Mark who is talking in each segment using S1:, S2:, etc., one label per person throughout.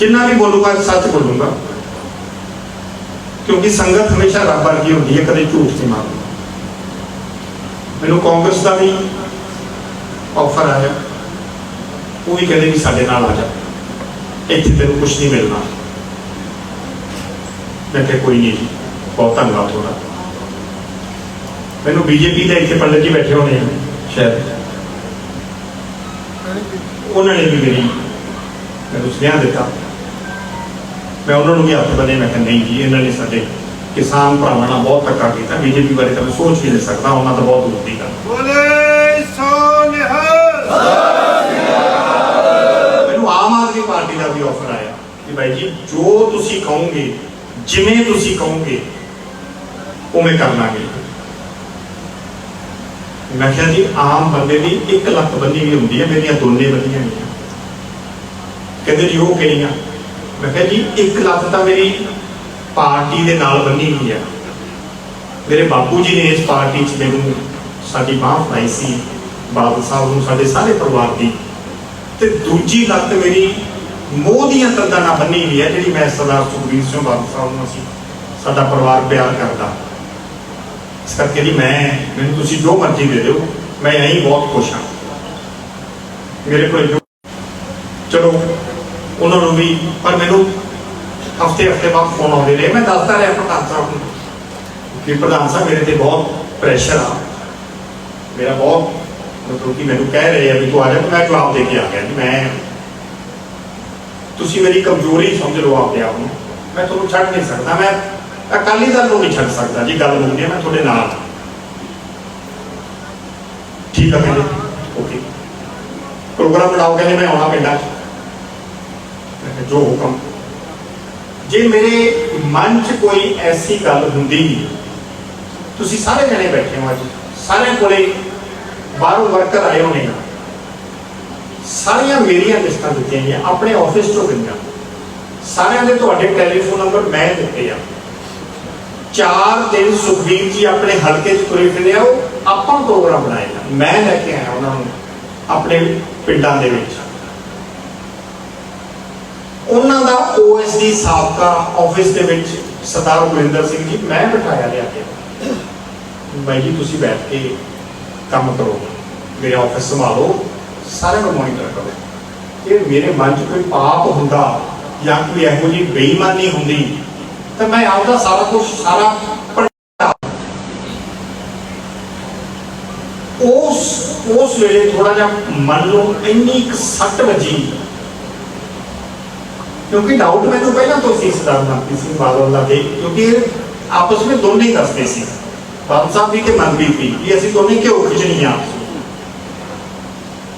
S1: ਜਿੰਨਾ ਵੀ ਬੋਲੂਗਾ, ਸੱਚ ਬੋਲੂਗਾ। ਕਿਉਂਕਿ ਸੰਗਤ ਹਮੇਸ਼ਾ ਰੱਬ ਵਰਗੀ ਹੁੰਦੀ ਹੈ, ਕਦੇ ਝੂਠ ਨਹੀਂ ਮਾਰਦੀ ਮੈਨੂੰ ਕਾਂਗਰਸ ਦਾ ਵੀ ਆਫਰ ਆਇਆ। ਉਹ ਵੀ ਕਹਿੰਦੇ ਵੀ ਸਾਡੇ ਨਾਲ ਆ ਜਾ। ਇੱਥੇ ਤੈਨੂੰ ਕੁਝ ਨਹੀਂ ਮਿਲਣਾ। ਮੈਂ ਕਿਹਾ, ਕੋਈ ਨਹੀਂ ਜੀ, ਬਹੁਤ ਧੰਨਵਾਦ ਤੁਹਾਡਾ। ਮੈਨੂੰ ਬੀਜੇਪੀ ਦੇ ਇੱਥੇ ਪੰਡਤ ਜੀ ਬੈਠੇ ਹੋਣੇ ਆ, ਸ਼ਾਇਦ। ਉਹਨਾਂ ਨੇ ਵੀ ਮੇਰੀ ਮੈਨੂੰ ਸੁਨੇਹਾ ਦਿੱਤਾ। ਮੈਂ ਉਹਨਾਂ ਨੂੰ ਵੀ ਹੱਥ ਬੰਨੇ ਮੈਂ ਕਿਹਾ ਨਹੀਂ ਜੀ ਇਹਨਾਂ ਨੇ ਸਾਡੇ ਕਿਸਾਨ ਭਰਾਵਾਂ ਨਾਲ ਬਹੁਤ ਧੱਕਾ ਕੀਤਾ ਬੀਜੇਪੀ ਬਾਰੇ ਤਾਂ ਮੈਂ ਸੋਚ ਵੀ ਨਹੀਂ ਸਕਦਾ ਉਹਨਾਂ ਤਾਂ ਬਹੁਤ ਦੂਰ ਦੀ ਗੱਲ
S2: ਬੋਲੇ ਸੋ ਨਿਹਾਲ
S1: ਮੈਨੂੰ ਆਮ ਆਦਮੀ ਪਾਰਟੀ ਦਾ ਵੀ ਆਫਰ ਆਇਆ ਕਿ ਭਾਈ ਜੀ ਜੋ ਤੁਸੀਂ ਕਹੋਗੇ ਜਿਵੇਂ ਤੁਸੀਂ ਕਹੋਗੇ ਉਵੇਂ ਕਰ ਲਾਂਗੇ। ਮੈਂ ਕਿਹਾ ਜੀ ਆਮ ਬੰਦੇ ਦੀ ਇੱਕ ਲੱਤ ਬੰਨੀ ਵੀ ਹੁੰਦੀ ਹੈ ਮੇਰੀਆਂ ਦੋਨੇ ਬੰਨੀਆਂ ਗਈਆਂ ਕਹਿੰਦੇ ਜੀ ਉਹ ਕਿਹੜੀਆਂ? ਮੈਂ ਕਿਹਾ ਜੀ, ਇੱਕ ਲੱਤ ਤਾਂ ਮੇਰੀ ਪਾਰਟੀ ਦੇ ਨਾਲ ਬੰਨੀ ਹੋਈ ਹੈ ਮੇਰੇ ਬਾਪੂ ਜੀ ਨੇ ਇਸ ਪਾਰਟੀ 'ਚ ਮੈਨੂੰ ਸਾਡੀ ਬਾਹ ਫੜਾਈ ਸੀ, ਬਾਦਲ ਸਾਹਿਬ ਨੂੰ, ਸਾਡੇ ਸਾਰੇ ਪਰਿਵਾਰ ਦੀ। ਤੇ ਦੂਜੀ ਲੱਤ ਮੇਰੀ ਮੋਹ ਦੀਆਂ ਤੰਦਾਂ ਨਾਲ ਬੰਨੀ ਹੋਈ ਹੈ ਜਿਹੜੀ ਮੈਂ ਸਰਦਾਰ ਸੁਖਬੀਰ ਸਿੰਘ ਬਾਦਲ ਸਾਹਿਬ ਨੂੰ ਅਸੀਂ, ਸਾਡਾ ਪਰਿਵਾਰ ਪਿਆਰ ਕਰਦਾ। ਇਸ ਕਰਕੇ ਜੀ ਮੈਂ, ਮੈਨੂੰ ਤੁਸੀਂ ਜੋ ਮਰਜ਼ੀ ਦੇ ਦਿਓ, ਮੈਂ ਐਂ ਬਹੁਤ ਖੁਸ਼ ਹਾਂ। ਮੇਰੇ ਕੋਲ ਚਲੋ ਉਹਨਾਂ ਨੂੰ ਵੀ, ਪਰ ਮੈਨੂੰ ਹਫ਼ਤੇ ਹਫ਼ਤੇ ਬਾਅਦ ਫੋਨ ਆਉਂਦੇ ਰਹੇ ਮੈਂ ਦੱਸਦਾ ਰਿਹਾ ਪ੍ਰਧਾਨ ਸਾਹਿਬ ਨੂੰ ਕਿ ਪ੍ਰਧਾਨ ਸਾਹਿਬ ਮੇਰੇ ਤੇ ਬਹੁਤ ਪ੍ਰੈਸ਼ਰ ਆ। ਮੇਰਾ ਬਹੁਤ ਮਤਲਬ ਕਿ ਮੈਨੂੰ ਕਹਿ ਰਹੇ ਆ ਵੀ ਤੂੰ ਆ ਜਾ, ਮੈਂ ਜਵਾਬ ਦੇ ਕੇ ਆ ਗਿਆ ਜੀ ਮੈਂ ਤੁਸੀਂ ਮੇਰੀ ਕਮਜ਼ੋਰੀ ਸਮਝ ਲਓ ਆਪਦੇ ਆਪ ਨੂੰ। ਮੈਂ ਤੁਹਾਨੂੰ ਛੱਡ ਨਹੀਂ ਸਕਦਾ। ਮੈਂ ਅਕਾਲੀ ਦਲ ਨੂੰ ਨਹੀਂ ਛੱਡ ਸਕਦਾ। ਜੀ ਗੱਲ ਮੁੱਕਦੀ ਹੈ, ਮੈਂ ਤੁਹਾਡੇ ਨਾਲ ਠੀਕ ਹੈ ਕਹਿੰਦੇ ਓਕੇ। ਪ੍ਰੋਗਰਾਮ ਬਣਾਓ ਕਹਿੰਦੇ ਮੈਂ ਆਉਣਾ ਪਿੰਡਾਂ 'ਚ? ਜੋ ਹੁਕਮ। ਜੇ ਮੇਰੇ ਮਨ 'ਚ ਕੋਈ ਐਸੀ ਗੱਲ ਹੁੰਦੀ, ਤੁਸੀਂ ਸਾਰੇ ਜਣੇ ਬੈਠੇ ਹੋ ਅੱਜ। ਸਾਰਿਆਂ ਕੋਲੇ ਬਾਹਰੋਂ ਵਰਕਰ ਆਏ ਹੋਣੇ ਸਾਰੀਆਂ ਮੇਰੀਆਂ ਲਿਸਟਾਂ ਦਿੱਤੀਆਂ ਗਈਆਂ, ਆਪਣੇ ਆਫਿਸ ਤੋਂ ਗਈਆਂ। ਸਾਰਿਆਂ ਦੇ ਤੁਹਾਡੇ ਟੈਲੀਫੋਨ ਨੰਬਰ ਮੈਂ ਦਿੱਤੇ ਆ। ਚਾਰ ਦਿਨ ਸੁਖਬੀਰ ਜੀ ਆਪਣੇ ਹਲਕੇ 'ਚ ਤੁਰੇ ਫਿਰੇ ਆ, ਉਹ ਆਪਾਂ ਪ੍ਰੋਗਰਾਮ ਬਣਾਏਗਾ ਮੈਂ ਲੈ ਕੇ ਆਇਆ ਉਹਨਾਂ ਨੂੰ, ਆਪਣੇ ਪਿੰਡਾਂ ਦੇ ਵਿੱਚ। ਉਹਨਾਂ ਦਾ ਓਐਸਡੀ ਸਾਬਕਾ ਆਫਿਸ ਦੇ ਵਿੱਚ ਸਰਦਾਰ ਗੁਰਿੰਦਰ ਸਿੰਘ ਜੀ, ਮੈਂ ਬਿਠਾਇਆ ਲਿਆ ਕੇ। ਬਾਈ ਜੀ, ਤੁਸੀਂ ਬੈਠ ਕੇ ਕੰਮ ਕਰੋ। ਮੇਰੇ ਆਫਿਸ ਸੰਭਾਲੋ। ਸਾਰਿਆਂ ਨੂੰ ਮੋਨੀਟਰ ਕਰੋ। ਇਹ ਮੇਰੇ ਮਨ 'ਚ ਕੋਈ ਪਾਪ ਹੁੰਦਾ ਜਾਂ ਕੋਈ ਇਹੋ ਜਿਹੀ ਬੇਈਮਾਨੀ ਹੁੰਦੀ, ਤਾਂ ਮੈਂ ਆਪਦਾ ਸਾਰਾ ਕੁਝ ਸਾਰਾ ਉਸ ਉਸ ਵੇਲੇ ਥੋੜਾ ਜਿਹਾ ਮਨ ਨੂੰ ਇੰਨੀ ਇੱਕ ਸੱਟ ਵੱਜੀ। ਕਿਉਂਕਿ ਡਾਊਟ ਮੈਨੂੰ ਪਹਿਲਾਂ ਤੋਂ ਸੀ ਸਰਦਾਰ ਮਨਪ੍ਰੀਤ ਸਿੰਘ ਬਾਦਲ ਦਾ ਤੇ ਕਿਉਂਕਿ ਇਹ ਆਪਸ ਵਿੱਚ ਦੋਨੇ ਹੀ ਦੱਸਦੇ ਸੀ। ਬਾਦਲ ਸਾਹਿਬ ਵੀ ਤੇ ਮਨਪ੍ਰੀਤ ਵੀ ਵੀ ਅਸੀਂ ਦੋਨੇ ਘਿਓ ਖਿਚਣੀ ਆ।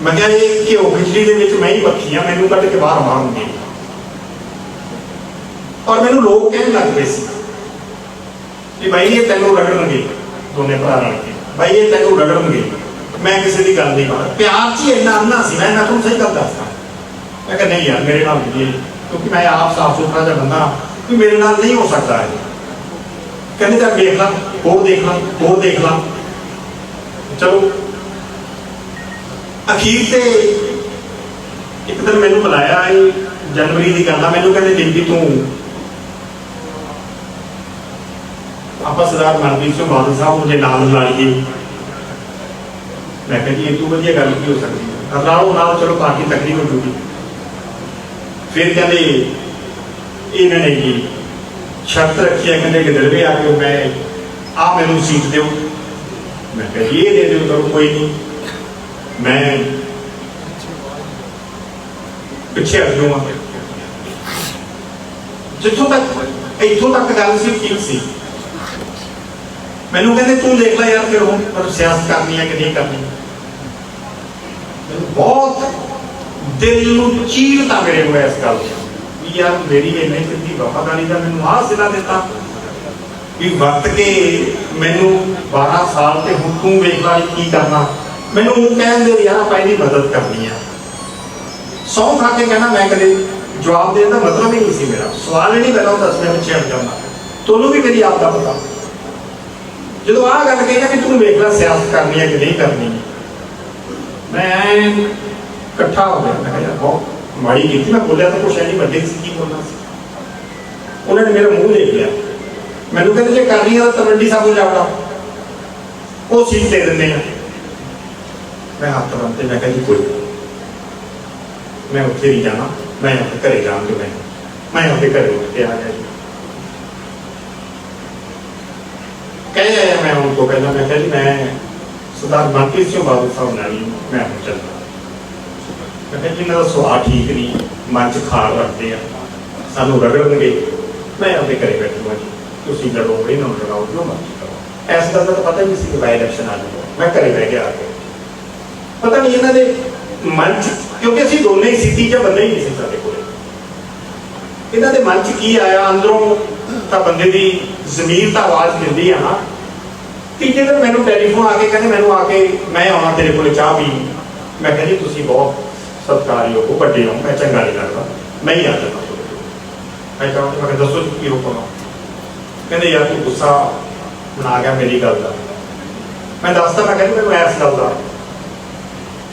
S1: ਮੈਂ ਕਿਹਾ ਇਹ ਘਿਓ ਦੇ ਵਿੱਚ ਮੈਂ ਹੀ ਬੱਖੀ ਆ ਮੈਨੂੰ ਕੱਢ ਕੇ ਬਾਹਰ ਮਾਰਨਗੇ। ਔਰ ਮੈਨੂੰ ਲੋਕ ਕਹਿਣ ਲੱਗ ਪਏ ਸੀ ਕਿ ਭਾਈ ਇਹ ਤੈਨੂੰ ਰਗੜਨਗੇ, ਦੋਨੇ ਭਰਾ ਰਲ ਕੇ। ਭਾਈ ਇਹ ਤੈਨੂੰ ਰਗੜਨਗੇ। ਮੈਂ ਕਿਸੇ ਦੀ ਗੱਲ ਨਹੀਂ ਕਰ ਪਿਆਰ 'ਚ ਹੀ ਇੰਨਾ ਅੰਨਾ ਸੀ, ਮੈਂ ਮੈਂ ਤੁਹਾਨੂੰ ਸਹੀ ਗੱਲ ਦੱਸਦਾ। ਮੈਂ ਕਿਹਾ ਨਹੀਂ ਯਾਰ, ਮੇਰੇ ਨਾਲ ਨਹੀਂ ਕਿਉਂਕਿ ਮੈਂ ਆਪ ਸਾਫ਼ ਸੁਥਰਾ ਜਿਹਾ ਬੰਦਾ ਕਿ ਮੇਰੇ ਨਾਲ ਨਹੀਂ ਹੋ ਸਕਦਾ ਇਹ। ਕਹਿੰਦੇ ਤਾਂ ਦੇਖ ਲਾ, ਹੋਰ ਦੇਖ ਲਾ, ਹੋਰ ਦੇਖ ਲਾ। ਚਲੋ, ਅਖੀਰ ਤੇ ਇੱਕ ਦਿਨ ਮੈਨੂੰ ਬੁਲਾਇਆ ਇਹ ਜਨਵਰੀ ਦੀ ਗੱਲ ਆ, ਮੈਨੂੰ ਕਹਿੰਦੇ ਜਿੰਦੀ ਤੂੰ। ਆਪਾਂ ਸਰਦਾਰ ਮਨਪ੍ਰੀਤ ਸਿੰਘ ਬਾਦਲ ਸਾਹਿਬ ਨੂੰ ਨਾਲ ਲਾ ਲਈਏ ਮੈਂ ਕਿਹਾ ਇਹ ਤੋਂ ਵਧੀਆ ਗੱਲ ਕੀ ਹੋ ਸਕਦੀ ਹੈ? ਨਾਲੋਂ ਨਾਲ ਚਲੋ ਪਾਰਟੀ ਤਕੜੀ ਹੋ ਫਿਰ ਕਹਿੰਦੇ, ਇਹਨਾਂ ਨੇ ਜੀ ਸ਼ਰਤ ਰੱਖੀ ਹੈ, ਕਹਿੰਦੇ ਕਿ ਦਰਵੇ ਆ ਕੇ ਮੈਂ ਆ ਮੈਨੂੰ ਸੀਟ ਦਿਓ। ਮੈਂ ਕਿਹਾ ਜੀ, ਇਹ ਦੇ ਦਿਓ, ਕਰੋ, ਕੋਈ ਨਹੀਂ। ਮੈਂ ਪਿੱਛੇ ਹਟ ਜਾਊਂਗਾ। ਜਿੱਥੋਂ ਤੱਕ, ਇੱਥੋਂ ਤੱਕ ਗੱਲ ਸੀ, ਠੀਕ ਸੀ। ਮੈਨੂੰ ਕਹਿੰਦੇ, ਤੂੰ ਦੇਖ ਲੈ ਯਾਰ ਫਿਰ ਹੁਣ, ਪਰ ਸਿਆਸਤ ਕਰਨੀ ਹੈ ਕਿ ਨਹੀਂ ਕਰਨੀ। ਬਹੁਤ ਦਿਲ ਨੂੰ ਚੀਰਤਾ ਮੇਰੇ ਨੂੰ ਇਸ ਗੱਲ ਵੀ ਯਾਰ ਮੇਰੀ ਇੰਨੀ ਕਿੰਨੀ ਵਫਾਦਾਰੀ ਦਾ ਮੈਨੂੰ ਆਹ ਸਿਲਾ ਦਿੱਤਾ। ਵੀ ਵਕਤ ਕੇ ਮੈਨੂੰ 12 ਸਾਲ ਤੇ ਹੁਣ ਤੂੰ ਵੇਖ ਕੀ ਕਰਨਾ। ਮੈਨੂੰ ਕਹਿੰਦੇ ਯਾਰ ਆਪਾਂ ਮਦਦ ਕਰਨੀ ਆ। ਸੌ ਖਾ ਕੇ ਕਹਿਣਾ ਮੈਂ ਕਦੇ ਜਵਾਬ ਦੇਣ ਦਾ ਮਤਲਬ ਹੀ ਨਹੀਂ ਸੀ ਮੇਰਾ। ਸਵਾਲ ਹੀ ਨਹੀਂ ਪਹਿਲਾਂ ਦੱਸ ਮੈਂ ਪਿੱਛੇ ਹਟ ਜਾਣਾ। ਤੁਹਾਨੂੰ ਵੀ ਮੇਰੀ ਆਪ ਦਾ ਪਤਾ। ਜਦੋਂ ਆਹ ਗੱਲ ਕਹੀ ਨਾ ਕਿ ਤੂੰ ਵੇਖ ਲੈ ਸਿਆਸਤ ਕਰਨੀ ਹੈ ਕਿ ਨਹੀਂ ਕਰਨੀ। ਮੈਂ ਇਕੱਠਾ ਹੋ ਗਿਆ। ਮੈਂ ਕਿਹਾ, ਯਾਰ, ਬਹੁਤ ਮਾੜੀ ਕੀਤੀ। ਮੈਂ ਬੋਲਿਆ ਤਾਂ ਕੁਛ ਹੈ ਨਹੀਂ, ਵੱਡੇ ਸੀ, ਕੀ ਬੋਲਣਾ ਸੀ? ਉਹਨਾਂ ਨੇ ਮੇਰਾ ਮੂੰਹ ਦੇਖ ਲਿਆ। ਮੈਨੂੰ ਕਹਿੰਦੇ, ਜੇ ਕਰਨੀ ਆ ਤਾਂ ਤਲਵੰਡੀ ਸਾਹਿਬ ਨੂੰ ਜਾਵੜਾ ਉਹ ਸੀਟ ਦੇ ਦਿੰਦੇ ਆ। ਮੈਂ ਹੱਥ ਬੰਨ੍ਹਤੇ, ਮੈਂ ਕਹਿੰਦੀ ਕੋਈ ਮੈਂ ਉੱਥੇ ਨਹੀਂ ਜਾਣਾ। ਮੈਂ ਆਪਣੇ ਘਰੇ ਜਾਣ ਮੈਂ ਮੈਂ ਆਪਣੇ ਘਰੇ ਉੱਠ ਕੇ ਆ ਗਿਆ ਜੀ। ਕਹੇ ਮੈਂ ਹੁਣ ਤੋਂ ਪਹਿਲਾਂ। ਮੈਂ ਕਿਹਾ, ਜੀ, ਮੈਂ ਸਰਦਾਰ ਮਨਪ੍ਰੀਤ ਸਿੰਘ ਬਾਦਲ ਸਾਹਿਬ ਨਾਲ ਹੀ ਮੈਂ ਹੁਣ ਚੱਲਦਾ ਮੈਂ ਕਿਹਾ ਜੀ ਇਹਨਾਂ ਦਾ ਸੁਭਾਅ ਠੀਕ ਨਹੀਂ, ਮਨ ਚ ਖਾਰ ਰੱਖਦੇ ਆ। ਸਾਨੂੰ ਰਗੜਨਗੇ। ਮੈਂ ਆਪਣੇ ਘਰੇ ਬੈਠੂਗਾ ਜੀ। ਤੁਸੀਂ ਲੜੋ ਇਹਨਾਂ ਲੜਾਓ, ਜੋ ਮਰਜ਼ੀ ਕਰੋ। ਐਸ ਗੱਲ ਦਾ ਤਾਂ ਪਤਾ ਨਹੀਂ ਸੀ ਕਿ ਬਾਈ ਇਲੈਕਸ਼ਨ ਆ ਜਾਊਗਾ। ਮੈਂ ਘਰੇ ਬਹਿ ਕੇ ਆ ਕੇ ਪਤਾ ਨਹੀਂ ਇਹਨਾਂ ਦੇ ਮਨ ਚ, ਕਿਉਂਕਿ ਅਸੀਂ ਦੋਨੇ ਹੀ ਸਿੱਧੀ ਜਿਹਾ ਬੰਦੇ ਹੀ ਨਹੀਂ ਸੀ ਸਾਡੇ ਕੋਲੇ। ਇਹਨਾਂ ਦੇ ਮਨ ਚ ਕੀ ਆਇਆ? ਅੰਦਰੋਂ ਤਾਂ ਬੰਦੇ ਦੀ ਜ਼ਮੀਰ ਤਾਂ ਆਵਾਜ਼ ਦਿੰਦੀ ਆ ਨਾ ਤੀਜੇ ਦਿਨ ਮੈਨੂੰ ਟੈਲੀਫੋਨ ਆ ਕੇ ਕਹਿੰਦੇ, ਮੈਨੂੰ ਆ ਕੇ, ਮੈਂ ਆਉਣਾ ਤੇਰੇ ਕੋਲੇ ਚਾਹ ਪੀ ਮੈਂ ਕਹਿੰਦੀ ਤੁਸੀਂ ਬਹੁਤ ਸਤਿਕਾਰਯੋਗ ਹੋ ਵੱਡੇ ਹੋ ਮੈਂ ਚੰਗਾ ਨਹੀਂ ਲੱਗਦਾ ਮੈਂ ਹੀ ਆ ਜਾਣਾ ਮੈਂ ਕਹਾਂ ਮੈਂ ਕਿਹਾ, ਦੱਸੋ ਕੀ ਹੁਕਮ ਆ ਕਹਿੰਦੇ ਯਾਰ ਤੂੰ ਗੁੱਸਾ ਬਣਾ ਗਿਆ ਮੇਰੀ ਗੱਲ ਦਾ। ਮੈਂ ਦੱਸਦਾ ਮੈਂ ਕਹਿੰਦਾ ਮੈਨੂੰ ਐਸ ਗੱਲ ਦਾ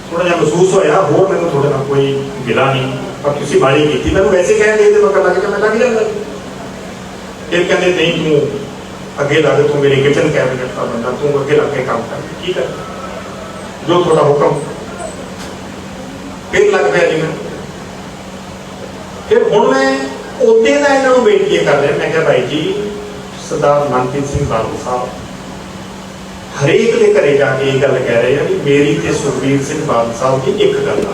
S1: ਥੋੜਾ ਜਿਹਾ ਮਹਿਸੂਸ ਹੋਇਆ ਹੋਰ ਮੈਨੂੰ ਤੁਹਾਡੇ ਨਾਲ ਕੋਈ ਗਿਲਾ ਨਹੀਂ। ਪਰ ਤੁਸੀਂ ਬਾਣੀ ਕੀਤੀ ਮੈਨੂੰ ਵੈਸੇ ਕਹਿੰਦੇ ਤੇ ਮੈਂ ਲੱਗ ਗਿਆ ਮੈਂ ਲੱਗ ਜਾਂਦਾ। ਇਹ ਕਹਿੰਦੇ ਨਹੀਂ ਤੂੰ ਅੱਗੇ ਲੱਗ ਤੂੰ ਮੇਰੇ ਕਿਚਨ ਕੈਬਨਿਟ ਦਾ ਬੰਦਾ ਤੂੰ ਅੱਗੇ ਲੱਗ ਕੇ ਕੰਮ ਕਰ ਕੀ ਕਰ ਜੋ ਤੁਹਾਡਾ ਹੁਕਮ ਫਿਰ ਲੱਗ ਪਿਆ ਜੀ ਮੈਂ। ਫਿਰ ਹੁਣ ਮੈਂ ਉਹਦੇ ਦਾ ਇਹਨਾਂ ਨੂੰ ਬੇਨਤੀ ਕਰ ਰਿਹਾ ਮੈਂ ਕਿਹਾ ਭਾਈ ਜੀ, ਸਰਦਾਰ ਮਨਪ੍ਰੀਤ ਸਿੰਘ ਬਾਦਲ ਸਾਹਿਬ, ਹਰੇਕ ਦੇ ਘਰੇ ਜਾ ਕੇ ਇਹ ਗੱਲ ਕਹਿ ਰਹੇ ਆ ਵੀ ਮੇਰੀ ਤੇ ਸੁਖਬੀਰ ਸਿੰਘ ਬਾਦਲ ਸਾਹਿਬ ਦੀ ਇੱਕ ਗੱਲ ਆ।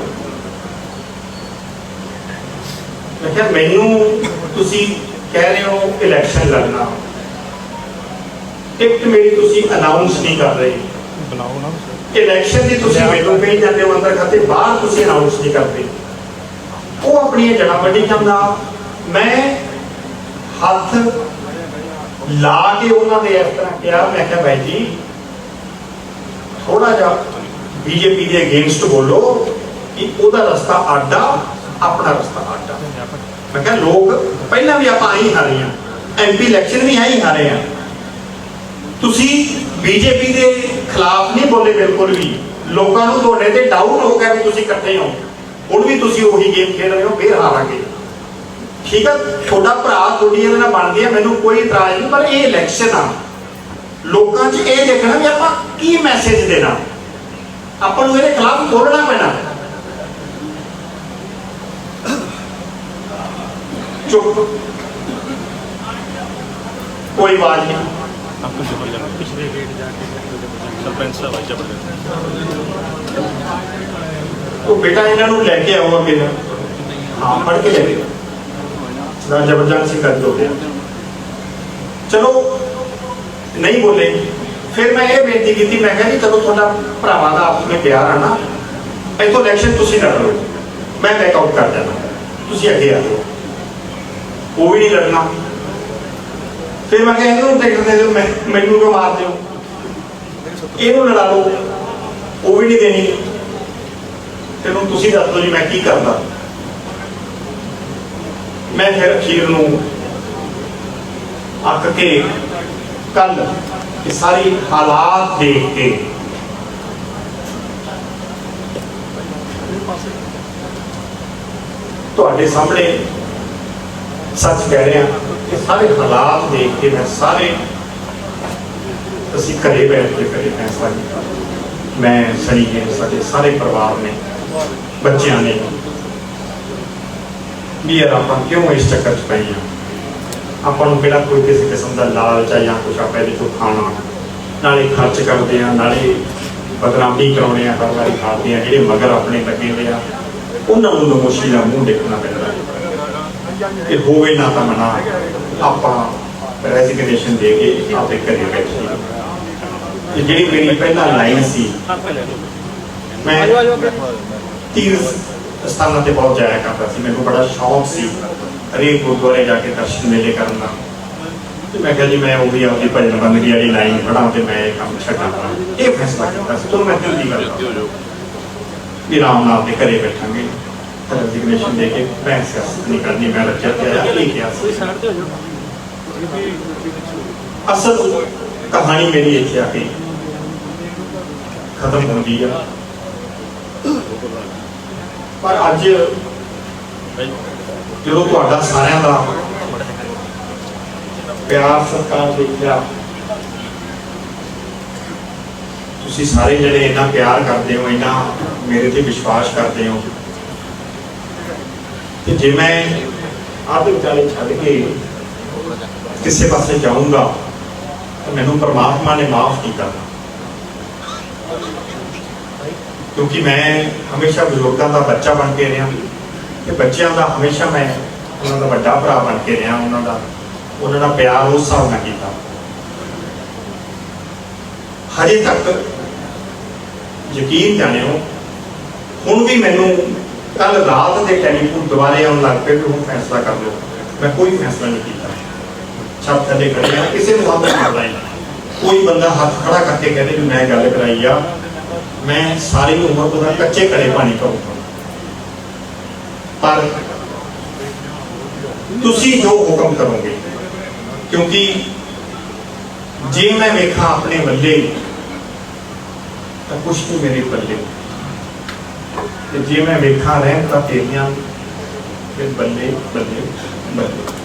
S1: ਮੈਂ ਕਿਹਾ ਮੈਨੂੰ ਤੁਸੀਂ ਕਹਿ ਰਹੇ ਹੋ ਇਲੈਕਸ਼ਨ ਲੜਨਾ। ਟਿਕਟ ਮੇਰੀ ਤੁਸੀਂ ਅਨਾਉਂਸ ਨਹੀਂ ਕਰ ਰਹੇ।
S3: ਬੁਲਾਓ ਨਾ
S1: ਇਲੈਕਸ਼ਨ ਦੀ ਤੁਸੀਂ ਮੈਨੂੰ ਕਹੀ ਜਾਂਦੇ ਹੋ ਅੰਦਰ ਖਾਤੇ ਬਾਹਰ ਤੁਸੀਂ ਅਨਾਉਂਸ ਨਹੀਂ ਕਰਦੇ। ਉਹ ਆਪਣੀਆਂ ਜੜ੍ਹਾਂ ਵੱਢੀ ਜਾਂਦਾ। ਮੈਂ ਹੱਥ ਲਾ ਕੇ ਉਹਨਾਂ ਦੇ ਇਸ ਤਰ੍ਹਾਂ ਕਿਹਾ। ਮੈਂ ਕਿਹਾ ਭਾਈ ਜੀ ਥੋੜਾ ਜਿਹਾ ਬੀਜੇਪੀ ਦੇ ਅਗੇਂਸਟ ਬੋਲੋ ਕਿ ਉਹਦਾ ਰਸਤਾ ਆਡਾ ਆਪਣਾ ਰਸਤਾ ਆਡਾ। ਮੈਂ ਕਿਹਾ ਲੋਕ ਪਹਿਲਾਂ ਵੀ ਆਪਾਂ ਆਹੀ ਹਾਰੇ ਆ ਐਮਪੀ ਇਲੈਕਸ਼ਨ ਵੀ ਆਹੀ ਹਾਰੇ ਆ ਤੁਸੀਂ ਬੀਜੇਪੀ ਦੇ ਖਿਲਾਫ ਨਹੀਂ ਬੋਲੇ ਬਿਲਕੁਲ ਵੀ। ਲੋਕਾਂ ਨੂੰ ਤੁਹਾਡੇ ਤੇ ਡਾਊਟ ਹੋ ਗਿਆ ਵੀ ਤੁਸੀਂ ਇਕੱਠੇ ਹੋ। ਹੁਣ ਵੀ ਤੁਸੀਂ ਉਹੀ ਗੇਮ ਖੇਡ ਰਹੇ ਹੋ, ਫੇਰ ਹਾਰਾਂਗੇ। ਠੀਕ ਆ, ਤੁਹਾਡਾ ਭਰਾ ਤੁਹਾਡੀ ਇਹਦੇ ਨਾਲ ਬਣਦੀ ਮੈਨੂੰ ਕੋਈ ਇਤਰਾਜ਼ ਨਹੀਂ, ਪਰ ਇਹ ਇਲੈਕਸ਼ਨ ਆ। ਲੋਕਾਂ 'ਚ ਇਹ ਦੇਖਣਾ ਵੀ ਆਪਾਂ ਕੀ ਮੈਸੇਜ ਦੇਣਾ। ਆਪਾਂ ਨੂੰ ਇਹਦੇ ਖਿਲਾਫ ਬੋਲਣਾ ਪੈਣਾ। ਚੁੱਪ। ਕੋਈ ਆਵਾਜ਼ ਨਹੀਂ। ਪਿਛਲੇ ਗੇਟ ਜਾ ਕੇ। ਚਲੋ, ਨਹੀਂ ਬੋਲੇ। ਫਿਰ ਮੈਂ ਇਹ ਬੇਨਤੀ ਕੀਤੀ, ਮੈਂ ਕਿਹਾ ਜੀ ਕਦੋਂ ਤੁਹਾਡਾ ਭਰਾਵਾਂ ਦਾ ਆਪਸ ਵਿੱਚ ਪਿਆਰ ਆ ਨਾ, ਇਥੋਂ ਇਲੈਕਸ਼ਨ ਤੁਸੀਂ ਲੜ ਲਓ। ਮੈਂ ਬੈਕ ਆਊਟ ਕਰ ਦੇਣਾ ਤੁਸੀਂ ਅੱਗੇ ਆ ਜਾਓ। ਕੋਈ ਨਹੀਂ ਲੜਨਾ। ਫਿਰ ਮੈਂ ਕਿਹਾ, ਇਹਨੂੰ ਟਿਕਟ ਦੇ ਦਿਓ ਮੈਨੂੰ ਕਿਉਂ ਮਾਰ ਦਿਓ? ਇਹਨੂੰ ਲੜਾ ਲਓ। ਉਹ ਵੀ ਨਹੀਂ ਦੇਣੀ। ਤੇ ਤੁਸੀਂ ਦੱਸ ਦਿਓ ਜੀ ਮੈਂ ਕੀ ਕਰਦਾ। ਮੈਂ ਫਿਰ ਅਖੀਰ ਨੂੰ ਅੱਕ ਕੇ ਕੱਲ ਇਹ ਸਾਰੀ ਹਾਲਾਤ ਦੇਖ ਕੇ ਤੁਹਾਡੇ ਸਾਹਮਣੇ ਸੱਚ ਕਹਿ ਰਿਹਾ ਕਿ ਸਾਰੇ ਹਾਲਾਤ ਦੇਖ ਕੇ ਮੈਂ ਸਾਰੇ ਅਸੀਂ ਘਰੇ ਬੈਠ ਕੇ ਕਰੇ ਫੈਸਲਾ ਕੀਤਾ। ਮੈਂ ਸਣੀ ਨੇ, ਸਾਡੇ ਸਾਰੇ ਪਰਿਵਾਰ ਨੇ, ਬੱਚਿਆਂ ਨੇ। ਵੀ ਯਾਰ ਆਪਾਂ ਕਿਉਂ ਇਸ ਚੱਕਰ 'ਚ ਪਏ ਹਾਂ ਆਪਾਂ ਨੂੰ ਕਿਹੜਾ ਕੋਈ ਕਿਸੇ ਕਿਸਮ ਦਾ ਲਾਲਚ ਆ ਜਾਂ ਕੁਛ ਆਪਾਂ ਇਹਦੇ ਤੋਂ ਖਾਣਾ। ਨਾਲੇ ਖਰਚ ਕਰਦੇ ਆ, ਨਾਲੇ ਬਦਨਾਮੀ ਕਰਾਉਣੇ ਆ, ਹਰ ਵਾਰੀ ਖਾਦੇ ਆ, ਜਿਹੜੇ ਮਗਰ ਆਪਣੇ ਲੱਗੇ ਹੋਏ ਆ। ਉਹਨਾਂ ਨੂੰ ਨਮੋਸ਼ੀ ਦਾ ਮੂੰਹ ਦੇਖਣਾ ਪੈਂਦਾ। ਕਿ ਹੋਵੇ ਨਾ ਤਾਂ ਮਨਾ। ਆਪਾਂ ਰੈਜ਼ਿਗਨੇਸ਼ਨ ਦੇ ਕੇ ਆਪੇ ਘਰੇ ਬੈਠੀ ਜਿਹੜੀ ਮੇਰੀ ਪਹਿਲਾ ਲਾਈਨ ਸੀ, ਮੈਂ ਤੀਰ ਸਥਾਨਾਂ ਤੇ ਬਹੁਤ ਜਾਇਆ ਕਰਦਾ ਸੀ। ਮੈਨੂੰ ਬੜਾ ਸ਼ੌਕ ਸੀ ਹਰੇਕ ਗੁਰਦੁਆਰੇ ਜਾ ਕੇ ਦਰਸ਼ਨ ਮੇਲੇ ਕਰਨ ਦਾ। ਤੇ ਮੈਂ ਕਿਹਾ ਜੀ, ਮੈਂ ਉਹ ਵੀ ਆਪਣੀ ਭਜਨ ਬੰਦਗੀ ਵਾਲੀ ਲਾਈਨ ਪੜਾਂ ਤੇ ਮੈਂ ਕੰਮ ਛੱਡਾਂਗਾ ਇਹ ਫੈਸਲਾ ਕੀਤਾ ਸੀ। ਚਲੋ, ਮੈਂ ਜਲਦੀ ਗੱਲ ਕਰਾਂ ਵੀ ਰਾਮ ਨਾਲ ਦੇ ਘਰੇ ਬੈਠਾਂਗੇ। ਰੈਜ਼ਿਗਨੇਸ਼ਨ ਦੇ ਕੇ ਮੈਂ ਸਿਆਸਤ ਨਹੀਂ ਕਰਨੀ, ਮੈਂ ਰੱਖਿਆ ਤੇ ਨਹੀਂ ਕਿਹਾ ਅਸਲ ਕਹਾਣੀ ਮੇਰੀ ਇੱਥੇ ਆ ਖਤਮ ਹੁੰਦੀ ਆ। ਪਰ ਅੱਜ ਜਦੋਂ ਤੁਹਾਡਾ ਸਾਰਿਆਂ ਦਾ ਪਿਆਰ ਸਤਿਕਾਰ ਦੇਖਿਆ, ਤੁਸੀਂ ਸਾਰੇ ਜਿਹੜੇ ਇੰਨਾ ਪਿਆਰ ਕਰਦੇ ਹੋ, ਇੰਨਾ ਮੇਰੇ ਤੇ ਵਿਸ਼ਵਾਸ ਕਰਦੇ ਹੋ, ਤੇ ਜੇ ਮੈਂ ਆਪ ਵਿਚਾਲੇ ਛੱਡ ਕੇ ਕਿਸੇ ਪਾਸੇ ਜਾਊਂਗਾ, ਤਾਂ ਮੈਨੂੰ ਪਰਮਾਤਮਾ ਨੇ ਮਾਫ ਕੀਤਾ ਕਰਨਾ ਕਿਉਂਕਿ ਮੈਂ ਹਮੇਸ਼ਾ ਬਜ਼ੁਰਗਾਂ ਦਾ ਬੱਚਾ ਬਣ ਕੇ ਰਿਹਾ। ਤੇ ਬੱਚਿਆਂ ਦਾ ਹਮੇਸ਼ਾ ਮੈਂ ਉਹਨਾਂ ਦਾ ਵੱਡਾ ਭਰਾ ਬਣ ਕੇ ਰਿਹਾ, ਉਹਨਾਂ ਦਾ ਉਹਨਾਂ ਦਾ ਪਿਆਰ ਉਸ ਹਿਸਾਬ ਨਾਲ ਕੀਤਾ। ਹਜੇ ਤੱਕ ਯਕੀਨ ਜਾਣਿਓ, ਹੁਣ ਵੀ ਮੈਨੂੰ ਕੱਲ ਰਾਤ ਦੇ ਟੈਲੀਫੋਨ ਦੁਬਾਰੇ ਆਉਣ ਲੱਗ ਪਏ ਕਿ ਹੁਣ ਫੈਸਲਾ ਕਰ ਲਓ। ਮੈਂ ਕੋਈ ਫੈਸਲਾ ਨਹੀਂ ਕੀਤਾ। ਛੱਤ ਥੱਲੇ ਖੜੇ ਕਿਸੇ ਨੂੰ ਹੱਥ ਨਹੀਂ ਲਾਈ ਕੋਈ ਬੰਦਾ ਹੱਥ ਖੜਾ ਕਰਕੇ ਕਹਿੰਦੇ ਵੀ ਮੈਂ ਗੱਲ ਕਰਾਈ ਆ ਮੈਂ ਸਾਰੀ ਉਮਰ ਉਹਦਾ ਕੱਚੇ ਘੜੇ ਪਾਣੀ ਕਰੂੰਗਾ ਪਰ ਤੁਸੀਂ ਜੋ ਹੁਕਮ ਕਰੋਗੇ, ਕਿਉਂਕਿ ਜੇ ਮੈਂ ਵੇਖਾਂ ਆਪਣੇ ਵੱਲੇ ਤਾਂ ਕੁਛ ਨਹੀਂ ਮੇਰੇ ਪੱਲੇ ਤੇ ਜੇ ਮੈਂ ਵੇਖਾਂ ਰਹਿਣ ਤਾਂ ਤੇਰੀਆਂ ਫਿਰ ਬੱਲੇ ਬੱਲੇ ਬੱਲੇ।